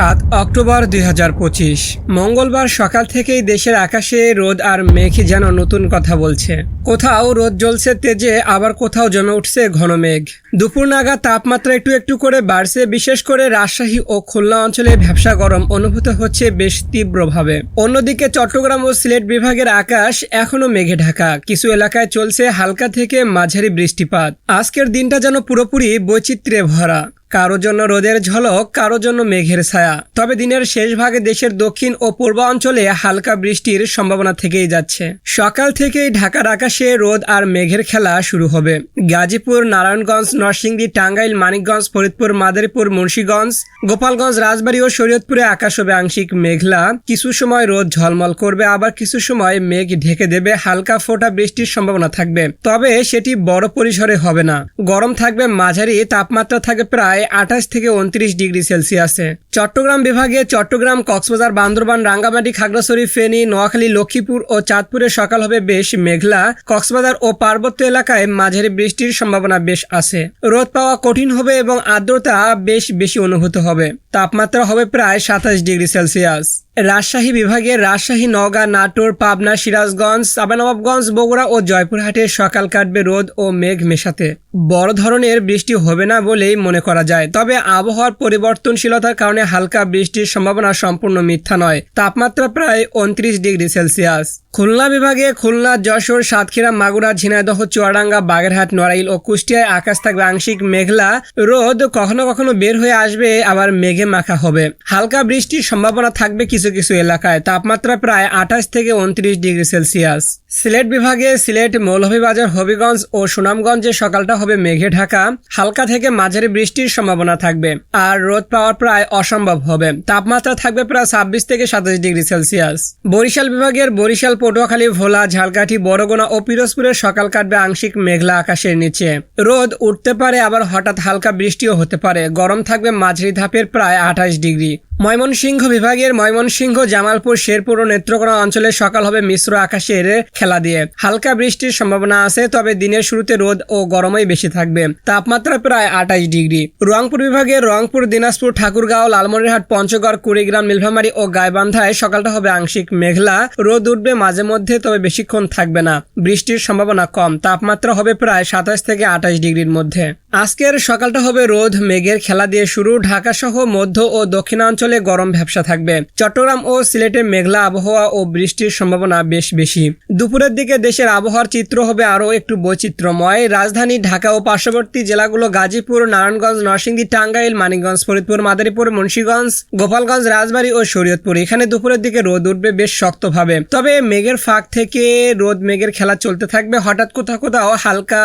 সাত অক্টোবর দু হাজার পঁচিশ। মঙ্গলবার সকাল থেকেই দেশের আকাশে রোদ আর মেঘ যেন নতুন কথা বলছে। কোথাও রোদ জ্বলছে তেজে, আবার কোথাও জমে উঠছে ঘন মেঘ। দুপুর নাগা তাপমাত্রা একটু একটু করে বাড়ছে, বিশেষ করে রাজশাহী ও খুলনা অঞ্চলে ভ্যাবসা গরম অনুভূত হচ্ছে বেশ তীব্রভাবে। অন্যদিকে চট্টগ্রাম ও সিলেট বিভাগের আকাশ এখনও মেঘে ঢাকা। কিছু এলাকায় চলছে হালকা থেকে মাঝারি বৃষ্টিপাত। আজকের দিনটা যেন পুরোপুরি বৈচিত্র্যে ভরা। কারও জন্য রোদের ঝলক, কারও জন্য মেঘের ছায়া। তবে দিনের শেষ ভাগে দেশের দক্ষিণ ও পূর্বাঞ্চলে হালকা বৃষ্টির সম্ভাবনা থেকেই যাচ্ছে। সকাল থেকেই ঢাকার আকাশে রোদ আর মেঘের খেলা শুরু হবে। গাজীপুর, নারায়ণগঞ্জ, নরসিংদী, টাঙ্গাইল, মানিকগঞ্জ, ফরিদপুর, মাদারীপুর, মুন্সীগঞ্জ, গোপালগঞ্জ, রাজবাড়ী ও শরীয়তপুরে আকাশ হবে আংশিক মেঘলা। কিছু সময় রোদ ঝলমল করবে, আবার কিছু সময় মেঘ ঢেকে দেবে, হালকা ফোঁটা বৃষ্টির সম্ভাবনা থাকবে। তবে সেটি বড় পরিসরে হবে না। গরম থাকবে মাঝারি, তাপমাত্রা থাকবে প্রায় আঠাশ থেকে উনত্রিশ ডিগ্রি সেলসিয়াসে চট্টগ্রাম বিভাগে চট্টগ্রাম, কক্সবাজার, বান্দরবান, রাঙ্গামাটি, খাগড়াছড়ি, ফেনী, নোয়াখালী, লক্ষ্মীপুর ও চাঁদপুরে সকাল হবে বেশ মেঘলা। কক্সবাজার ও পার্বত্য এলাকায় মাঝারি বৃষ্টির সম্ভাবনা বেশ আছে। রোদ পাওয়া কঠিন হবে এবং আর্দ্রতা বেশ বেশি অনুভূত হবে। তাপমাত্রা হবে প্রায় সাতাশ ডিগ্রি সেলসিয়াস। রাজশাহী বিভাগের রাজশাহী, নওগাঁ, নাটোর, পাবনা, সিরাজগঞ্জ, সাবানবাবগঞ্জ, বগুড়া ও জয়পুরহাটে সকাল কাটবে রোদ ও মেঘ মেশাতে। বড় ধরনের বৃষ্টি হবে না বলেই মনে করা যায়। তবে আবহাওয়ার পরিবর্তনশীলতার কারণে হালকা বৃষ্টির সম্ভাবনা সম্পূর্ণ মিথ্যা নয়। তাপমাত্রা প্রায় উনত্রিশ ডিগ্রি সেলসিয়াস। খুলনা বিভাগে খুলনা, যশোর, সাতক্ষীরা, মাগুরা, ঝিনাইদহ, চুয়াডাঙ্গা, বাগেরহাট, নড়াইল ও কুষ্টিয়ায় আকাশ থাকবে আংশিক মেঘলা। রোদ কখনো কখনো বের হয়ে আসবে, আবার মেঘে মাখা হবে। হালকা বৃষ্টির সম্ভাবনা থাকবে কিছু কিছু এলাকায়। তাপমাত্রা প্রায় আঠাশ থেকে উনত্রিশ ডিগ্রি সেলসিয়াস। সিলেট বিভাগে সিলেট, মৌলভীবাজার, হবিগঞ্জ ও সুনামগঞ্জে সকালটা হবে মেঘে ঢাকা। হালকা থেকে মাঝারি বৃষ্টির সম্ভাবনা থাকবে। আর রোদ পাওয়ার প্রায় অসম্ভব হবে। তাপমাত্রা থাকবে প্রায় ছাব্বিশ থেকে সাতাশ ডিগ্রি সেলসিয়াস। বরিশাল বিভাগের বরিশাল পটুয়াখালী, ভোলা, ঝালকাঠি, বড়গোনা ও পিরোজপুরের সকাল কাটবে আংশিক মেঘলা আকাশের নিচে। রোদ উঠতে পারে, আবার হঠাৎ হালকা বৃষ্টিও হতে পারে। গরম থাকবে মাঝারি ধাপের প্রায় আঠাশ ডিগ্রি। ময়মনসিংহ বিভাগের ময়মনসিংহ, জামালপুর, শেরপুর ও নেত্রকোনা অঞ্চলে সকাল হবে মিশ্র আকাশের খেলা দিয়ে। হালকা বৃষ্টির সম্ভাবনা আছে, তবে দিনের শুরুতে রোদ ও গরমই বেশি থাকবে। তাপমাত্রা প্রায় আঠাশ ডিগ্রি। রংপুর বিভাগের রংপুর, দিনাজপুর, ঠাকুরগাঁও, লালমনিরহাট, পঞ্চগড়, কুড়িগ্রাম, নীলফামারী ও গাইবান্ধায় সকালটা হবে আংশিক মেঘলা। রোদ উঠবে মাঝে মধ্যে, তবে বেশিক্ষণ থাকবে না। বৃষ্টির সম্ভাবনা কম। তাপমাত্রা হবে প্রায় সাতাশ থেকে আঠাশ ডিগ্রির মধ্যে। আজকের সকালটা হবে রোদ, মেঘের খেলা দিয়ে শুরু। ঢাকা সহ মধ্য ও দক্ষিণাঞ্চলে গরম ভ্যাবসা থাকবে। চট্টগ্রাম ও সিলেটে মেঘলা আবহাওয়া ও বৃষ্টির সম্ভাবনা বেশ বেশি। দুপুরের দিকে দেশের আবহাওয়ার চিত্র হবে আরও একটু বৈচিত্র্যময়। রাজধানী ঢাকা ও পার্শ্ববর্তী জেলাগুলো গাজীপুর, নারায়ণগঞ্জ, নরসিংদী, টাঙ্গাইল, মানিকগঞ্জ, ফরিদপুর, মাদারীপুর, মুন্সীগঞ্জ, গোপালগঞ্জ, রাজবাড়ী ও শরীয়তপুর। এখানে দুপুরের দিকে রোদ উঠবে বেশ শক্তভাবে। তবে মেঘের ফাঁক থেকে রোদ, মেঘের খেলা চলতে থাকবে। হঠাৎ কোথাও কোথাও হালকা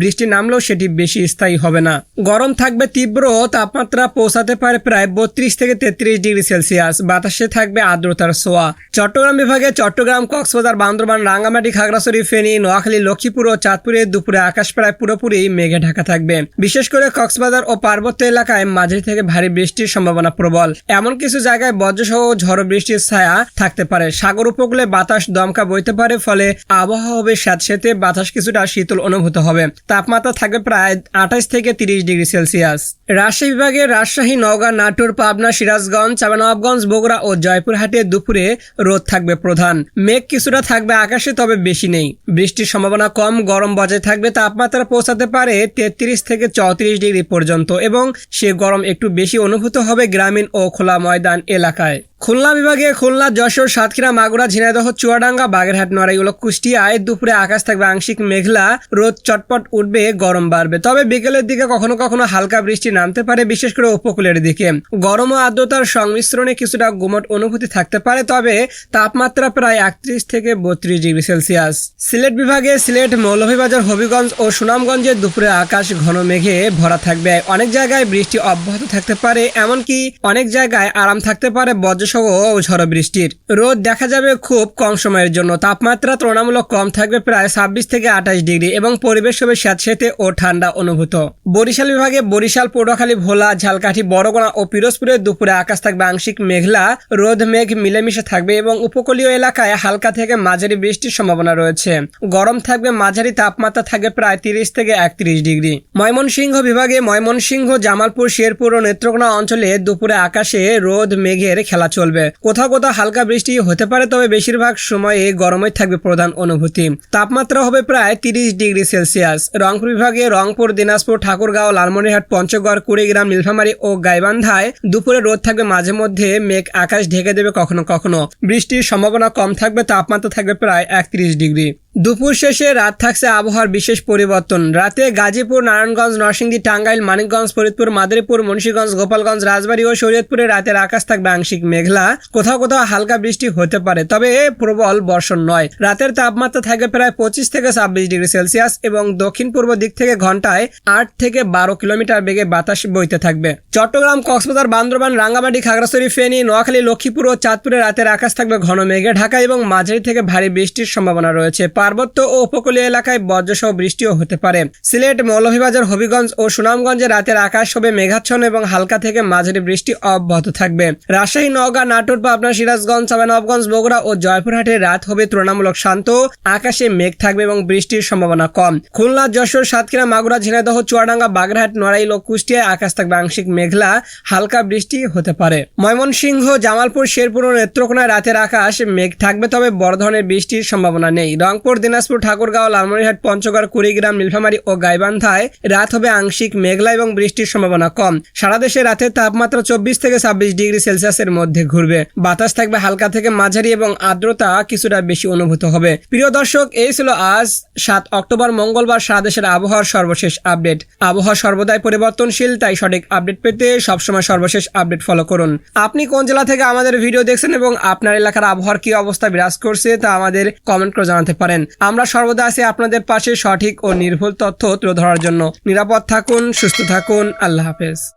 বৃষ্টি নামলেও সেটি বেশি স্থায়ী হবে না। গরম থাকবে তীব্র তাপমাত্রা পৌঁছাতে পারে প্রায় বত্রিশ থেকে তেত্রিশ ডিগ্রি সেলসিয়াস। বাতাসে থাকবে আর্দ্রতার সোয়া চট্টগ্রাম বিভাগে চট্টগ্রাম, কক্সবাজার, বান্দরবান, রাঙ্গামাটি, খাগড়াছড়ি, ফেনী, নোয়াখালী, লক্ষ্মীপুর ও চাঁদপুরে দুপুরে আকাশ প্রায় পুরোপুরি মেঘে ঢাকা থাকবে। বিশেষ করে কক্সবাজার ও পার্বত্য এলাকায় মাঝারি থেকে ভারী বৃষ্টির সম্ভাবনা প্রবল। এমন কিছু জায়গায় বজ্রসহ ঝড় বৃষ্টির ছায়া থাকতে পারে। সাগর উপকূলে বাতাস দমকা বইতে পারে, ফলে আবহাওয়া হবে স্যাঁতসেঁতে বাতাস কিছুটা শীতল অনুভূত হবে। তাপমাত্রা থাকবে প্রায় আঠাশ থেকে তিরিশ ডিগ্রি সেলসিয়াস। রাজশাহী বিভাগের রাজশাহী, নওগাঁ, নাটোর, পাবনা, সিরাজগঞ্জ, চাপানবাবগঞ্জ, বগুড়া ও জয়পুরহাটে দুপুরে রোদ থাকবে প্রধান। মেঘ কিছুটা থাকবে আকাশে, তবে বেশি নেই। বৃষ্টির সম্ভাবনা কম, গরম বজায় থাকবে, তাপমাত্রা পৌঁছাতে পারে তেত্রিশ থেকে চৌত্রিশ ডিগ্রি পর্যন্ত এবং সে গরম একটু বেশি অনুভূত হবে গ্রামীণ ও খোলা ময়দান এলাকায়। খুলনা বিভাগে খুলনা, যশোর, সাতক্ষীরা, মাগুরা, ঝিনাইদহ, চুয়াডাঙ্গা, বাগেরহাট, নড়াইল কুষ্টিয়ায় দুপুরে আকাশ থাকবে আংশিক মেঘলা। রোদ চটপট উঠবে, গরম বাড়বে। তবে বিকেলের দিকে কখনো কখনো হালকা বৃষ্টি নামতে পারে, বিশেষ করে উপকূলের দিকে। গরম ও আর্দ্রতার সংমিশ্রণে কিছুটা গুমট অনুভূতি থাকতে পারে, তবে তাপমাত্রা প্রায় একত্রিশ থেকে বত্রিশ ডিগ্রি সেলসিয়াস। সিলেট বিভাগে সিলেট মৌলভীবাজার, হবিগঞ্জ ও সুনামগঞ্জে দুপুরে আকাশ ঘন মেঘে ভরা থাকবে। অনেক জায়গায় বৃষ্টি অব্যাহত থাকতে পারে, এমনকি অনেক জায়গায় আরাম থাকতে পারে বজ্রসহ ও ঝড় বৃষ্টির। রোদ দেখা যাবে খুব কম সময়ের জন্য। তাপমাত্রা তুলনামূলক কম থাকবে প্রায় ছাব্বিশ থেকে আঠাশ ডিগ্রি এবং পরিবেশ হবে স্যাঁতসেঁতে ও ঠান্ডা অনুভূত। বরিশাল বিভাগে বরিশাল পটুয়াখালী ভোলা, ঝালকাঠি বড়গোনা ও পিরোজপুরের দুপুরে আকাশ থাকবে আংশিক মেঘলা, রোদ, মেঘ মিলেমিশে থাকবে এবং উপকূলীয় এলাকায় হালকা থেকে মাঝারি বৃষ্টির সম্ভাবনা রয়েছে। গরম থাকবে মাঝারি তাপমাত্রা থাকবে প্রায় তিরিশ থেকে একত্রিশ ডিগ্রি। ময়মনসিংহ বিভাগে ময়মনসিংহ, জামালপুর, শেরপুর ও নেত্রকোনা অঞ্চলে দুপুরে আকাশে রোদ, মেঘের খেলা চলবে। কোথাও কোথাও হালকা বৃষ্টি হতে পারে, তবে বেশিরভাগ সময়ে গরমই থাকবে প্রধান অনুভূতি। তাপমাত্রা হবে প্রায় তিরিশ ডিগ্রি সেলসিয়াস। রংপুর বিভাগে রংপুর, দিনাজপুর, ঠাকুরগাঁও, লালমনিরহাট, পঞ্চগড় কুড়িগ্রাম, নীলফামারী ও গাইবান্ধায় দুপুরে রোদ থাকবে মাঝে মধ্যে, মেঘ আকাশ ঢেকে দেবে কখনো কখনো। বৃষ্টির সম্ভাবনা কম থাকবে, তাপমাত্রা থাকবে প্রায় একত্রিশ ডিগ্রি। দুপুর শেষে রাত থাকছে আবহাওয়ার বিশেষ পরিবর্তন। রাতে গাজীপুর, নারায়ণগঞ্জ, নরসিংদী, টাঙ্গাইল, মানিকগঞ্জ, ফরিদপুর, মাদারীপুর, মুন্সীগঞ্জ, গোপালগঞ্জ, রাজবাড়ী ও শরীয়তপুরে রাতের আকাশ থাকবে আংশিক মেঘলা। কোথাও কোথাও হালকা বৃষ্টি হতে পারে, তবে এ প্রবল বর্ষণ নয়। রাতের তাপমাত্রা থাকবে প্রায় পঁচিশ থেকে ছাব্বিশ ডিগ্রি সেলসিয়াস এবং দক্ষিণ পূর্ব দিক থেকে ঘন্টায় আট থেকে বারো কিলোমিটার বেগে বাতাস বইতে থাকবে। চট্টগ্রাম, কক্সবাজার, বান্দরবান, রাঙ্গামাটি, খাগড়াছড়ি, ফেনী, নোয়াখালী, লক্ষ্মীপুর ও চাঁদপুরে রাতের আকাশ থাকবে ঘন মেঘে ঢাকা এবং মাঝারি থেকে ভারী বৃষ্টির সম্ভাবনা রয়েছে। পার্বত্য ও উপকূলীয় এলাকায় বজ্রসহ বৃষ্টিও হতে পারে। সিলেট, মৌলভীবাজার, হবিগঞ্জ ও সুনামগঞ্জে রাতের আকাশ হবে মেঘাচ্ছন্ন এবং হালকা থেকে মাঝারি বৃষ্টি অব্যাহত থাকবে। রাজশাহী, নওগাঁ, নাটোর, পাবনা, সিরাজগঞ্জ চাঁপাইনবাবগঞ্জ বগুড়া ও জয়পুরহাটে রাত হবে তুলনামূলক শান্ত। আকাশে মেঘ থাকবে এবং বৃষ্টির সম্ভাবনা কম। খুলনা, যশোর, সাতক্ষীরা, মাগুরা, ঝিনাইদহ, চুয়াডাঙ্গা, বাগেরহাট, নড়াইল ও কুষ্টিয়ায় আকাশ থাকবে আংশিক মেঘলা। হালকা বৃষ্টি হতে পারে। ময়মনসিংহ, জামালপুর, শেরপুর ও নেত্রকোনায় রাতের আকাশ মেঘ থাকবে, তবে বড় ধরনের বৃষ্টির সম্ভাবনা নেই। রংপুর দিনাজপুর ঠাকুরগাঁও লালমনিরহাট, পঞ্চগড়, কুড়িগ্রাম, নীলফামারী ও গাইবান্ধায় রাত হবে আংশিক মেঘলা এবং বৃষ্টির সম্ভাবনা কম। সারা দেশে রাতের তাপমাত্রা চব্বিশ থেকে ছাব্বিশ ডিগ্রি সেলসিয়াসের মধ্যে ঘুরবে। বাতাস থাকবে হালকা থেকে মাঝারি এবং আর্দ্রতা কিছুটা বেশি অনুভূত হবে। প্রিয় দর্শক, এই ছিল আজ সাত অক্টোবর, মঙ্গলবার সারা দেশের আবহাওয়ার সর্বশেষ আপডেট। আবহাওয়া সর্বদাই পরিবর্তনশীল, তাই সঠিক আপডেট পেতে সবসময় সর্বশেষ আপডেট ফলো করুন। আপনি কোন জেলা থেকে আমাদের ভিডিও দেখছেন এবং আপনার এলাকার আবহাওয়ার কি অবস্থা বিরাজ করছে তা আমাদের কমেন্ট করে জানাতে পারেন আমরা সর্বদা আছি আপনাদের পাশে সঠিক ও নির্ভুল তথ্য তুলে ধরার জন্য। নিরাপদ থাকুন, সুস্থ থাকুন। আল্লাহ হাফেজ।